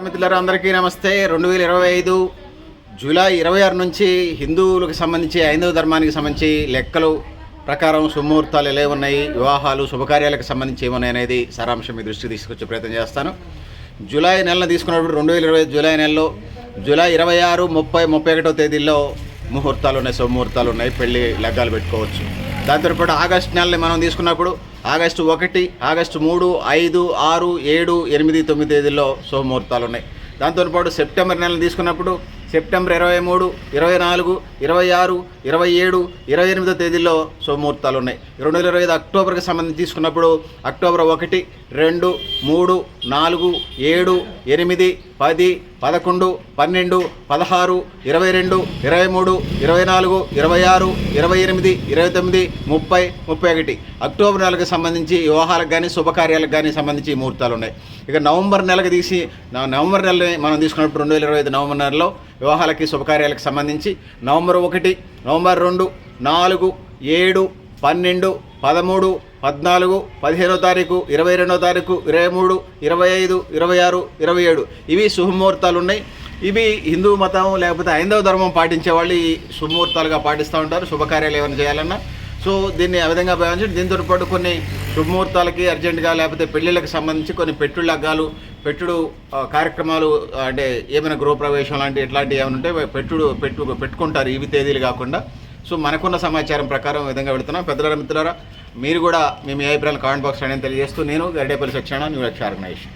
మిత్రులారా అందరికీ నమస్తే. రెండు వేల ఇరవై ఐదు జూలై ఇరవై ఆరు నుంచి హిందువులకు సంబంధించి హైందవ ధర్మానికి సంబంధించి లెక్కలు ప్రకారం సుముహూర్తాలు ఎలా ఉన్నాయి వివాహాలు శుభకార్యాలకు సంబంధించి ఏమున్నాయి అనేది సారాంశం మీ దృష్టికి తీసుకొచ్చే ప్రయత్నం చేస్తాను. జూలై నెలను తీసుకున్నప్పుడు రెండు వేల ఇరవై జూలై నెలలో జూలై ఇరవై ఆరు ముప్పై ముప్పై ఒకటో తేదీల్లో ముహూర్తాలు ఉన్నాయి శుభముహూర్తాలు ఉన్నాయి పెళ్ళి లగ్గాలు పెట్టుకోవచ్చు. దాంతో పాటు ఆగస్టు నెలని మనం తీసుకున్నప్పుడు ఆగస్టు ఒకటి ఆగస్టు మూడు ఐదు ఆరు ఏడు ఎనిమిది తొమ్మిది తేదీల్లో శుభముహూర్తాలు ఉన్నాయి. దాంతోపాటు సెప్టెంబర్ నెలని తీసుకున్నప్పుడు సెప్టెంబర్ ఇరవై మూడు ఇరవై నాలుగు ఇరవై ఆరు ఇరవై ఏడు ఇరవై ఎనిమిదో తేదీల్లో శుభముహూర్తాలు ఉన్నాయి. రెండు వేల ఇరవై ఐదు అక్టోబర్కి సంబంధించి తీసుకున్నప్పుడు అక్టోబర్ ఒకటి రెండు మూడు నాలుగు ఏడు ఎనిమిది పది పదకొండు పన్నెండు పదహారు ఇరవై రెండు ఇరవై మూడు ఇరవై నాలుగు ఇరవై ఆరు ఇరవై ఎనిమిది ఇరవై తొమ్మిది ముప్పై ముప్పై ఒకటి అక్టోబర్ నెలకు సంబంధించి వివాహాలకు కానీ శుభకార్యాలకు కానీ సంబంధించి ముహూర్తాలు ఉన్నాయి. ఇక నవంబర్ నెలకు తీసి నా- నవంబర్ నెలని మనం తీసుకున్నప్పుడు రెండు వేల ఇరవై ఐదు నవంబర్ నెలలో వివాహాలకి శుభకార్యాలకు సంబంధించి నవంబర్ ఒకటి నవంబర్ రెండు నాలుగు ఏడు పన్నెండు పదమూడు పద్నాలుగు పదిహేనో తారీఖు ఇరవై రెండో తారీఖు ఇరవై మూడు ఇరవై ఐదు ఇరవై ఆరు ఇరవై ఏడు. ఇవి శుభముహూర్తాలు ఉన్నాయి. ఇవి హిందూ మతం లేకపోతే హైందవ ధర్మం పాటించే వాళ్ళు ఈ శుభముహూర్తాలుగా పాటిస్తూ ఉంటారు. శుభకార్యాలు ఏమైనా చేయాలన్నా. సో దీన్ని ఆ విధంగా భావించి దీంతో పాటు కొన్ని శుభముహూర్తాలకి అర్జెంటుగా లేకపోతే పెళ్ళిళ్ళకి సంబంధించి కొన్ని పెట్టుడు అగ్గాలు పెట్టుడు కార్యక్రమాలు అంటే ఏమైనా గృహప్రవేశం లాంటి ఇట్లాంటివి ఏమైనా ఉంటే పెట్టుడు పెట్టు పెట్టుకుంటారు. ఇవి తేదీలు కాకుండా. సో మనకున్న సమాచారం ప్రకారం విధంగా వెళుతున్నాం. పెద్దల మిత్రులారా మీరు కూడా మేము ఏ అభిప్రాయాలు కామెంట్ బాక్స్ అనేది తెలియజేస్తూ నేను గరిడేపల్లి సత్యనారాయణ న్యూ లక్ష్య ఆర్గనైజేషన్